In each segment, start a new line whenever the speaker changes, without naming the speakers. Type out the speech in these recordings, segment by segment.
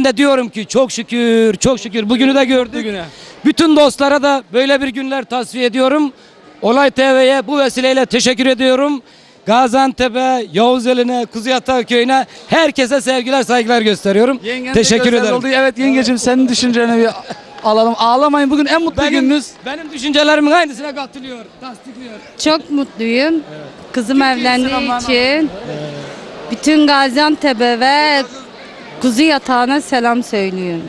Ben de diyorum ki çok şükür, çok şükür bugünü de gördük.
Bugüne.
Bütün dostlara da böyle bir günler tasfiye ediyorum. Olay TV'ye bu vesileyle teşekkür ediyorum. Gaziantep'e, Yavuzeli'ne, Kuzuyatağı köyüne herkese sevgiler, saygılar gösteriyorum.
Yengen
teşekkür ederim.
oldu. Evet yengecim senin düşünceni bir alalım. Ağlamayın bugün en mutlu
Benim,
gününüz.
benim düşüncelerimin aynısına katılıyor, tasdikliyor.
Çok mutluyum. Kızım
Türkiye
evlendiği için bütün Gaziantep'e ve kuzu yatağına selam söylüyorum.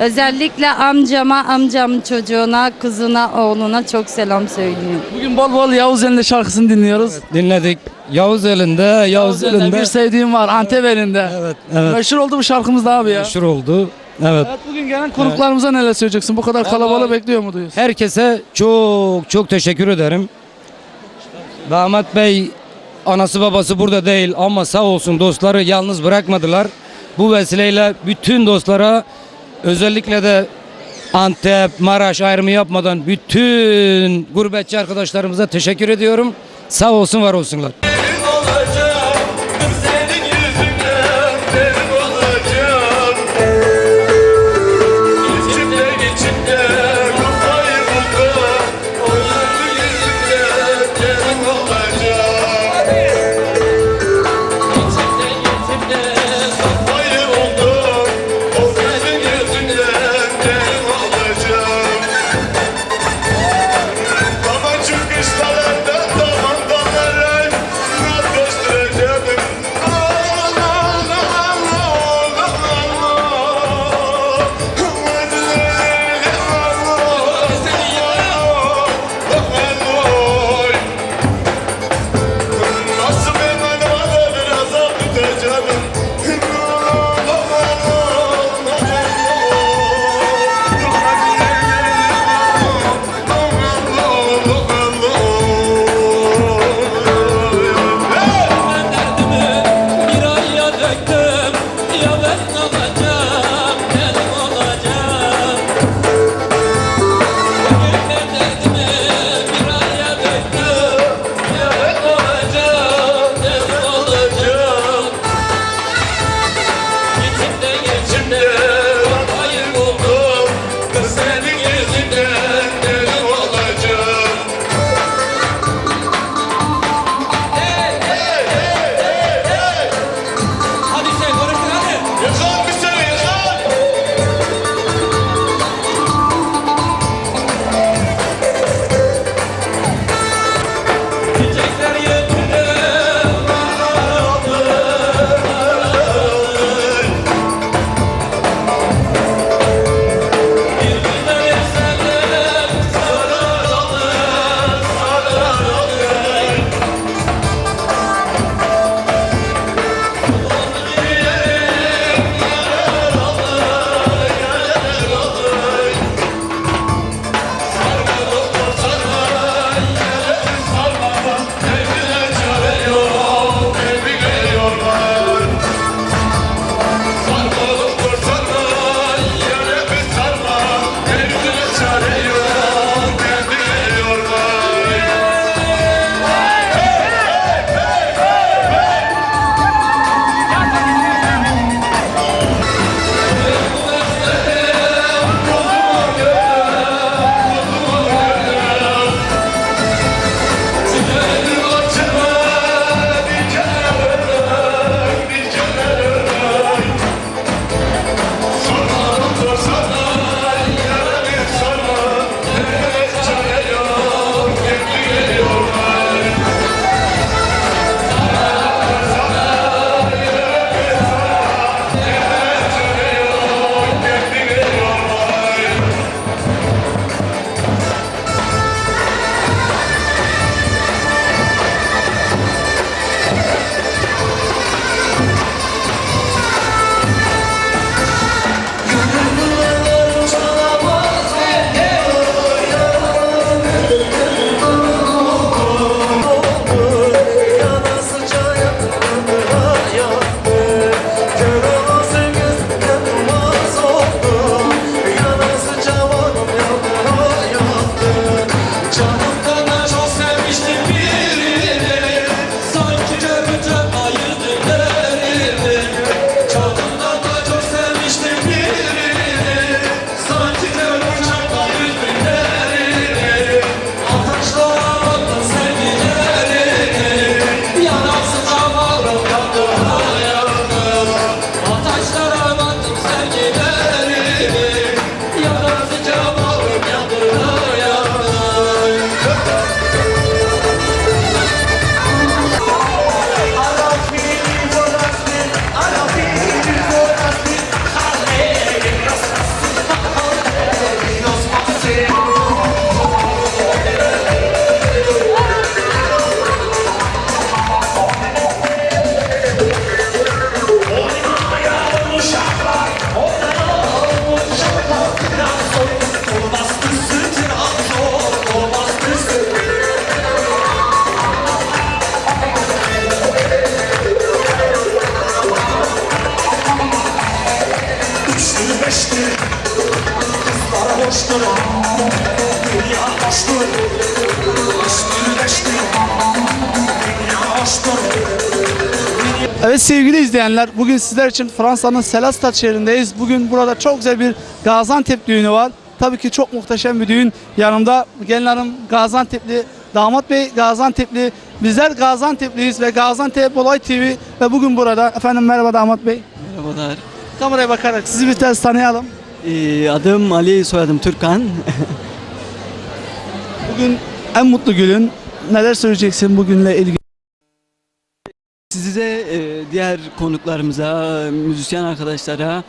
Özellikle amcama, amcamın çocuğuna, kızına, oğluna çok selam söylüyorum.
Bugün bol bol Yavuz Elinde şarkısını dinliyoruz.
Dinledik. Yavuz elinde, Yavuz
Elinde
elinde.
bir sevdiğim var Antep elinde.
Evet, evet.
Meşhur oldu bu şarkımız da abi ya.
Meşhur oldu. Evet.
Evet bugün gelen konuklarımıza neler söyleyeceksin? Bu kadar kalabalığı
Vallahi-
bekliyor mu diyorsun?
Herkese çok çok teşekkür ederim. Damat Bey anası babası burada değil ama sağ olsun dostları yalnız bırakmadılar. Bu vesileyle bütün dostlara özellikle de Antep, Maraş ayrımı yapmadan bütün gurbetçi arkadaşlarımıza teşekkür ediyorum. Sağ olsun var olsunlar.
Evet sevgili izleyenler bugün sizler için Fransa'nın Selastat şehrindeyiz. Bugün burada çok güzel bir Gaziantep düğünü var. Tabii ki çok muhteşem bir düğün. Yanımda gelin hanım Gaziantep'li, damat bey Gaziantep'li. Bizler Gaziantep'liyiz ve Gaziantep Olay TV ve bugün burada. Efendim merhaba damat bey.
Merhabalar.
Kameraya bakarak sizi bir ters tanıyalım.
Ee, adım Ali, soyadım Türkan.
Bugün en mutlu günün. Neler söyleyeceksin bugünle ilgili?
Diğer konuklarımıza, müzisyen arkadaşlara,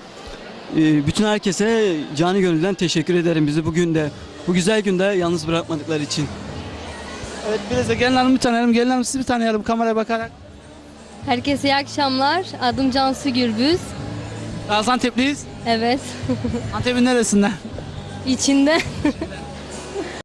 e, bütün herkese canı gönülden teşekkür ederim bizi bugün de, bu güzel günde yalnız bırakmadıkları için.
Evet biraz da gelin hanımı tanıyalım. Gelin hanım sizi bir tanıyalım kameraya bakarak.
Herkese iyi akşamlar. Adım Cansu Gürbüz.
Gaziantep'liyiz.
Evet.
Antep'in neresinden?
İçinde.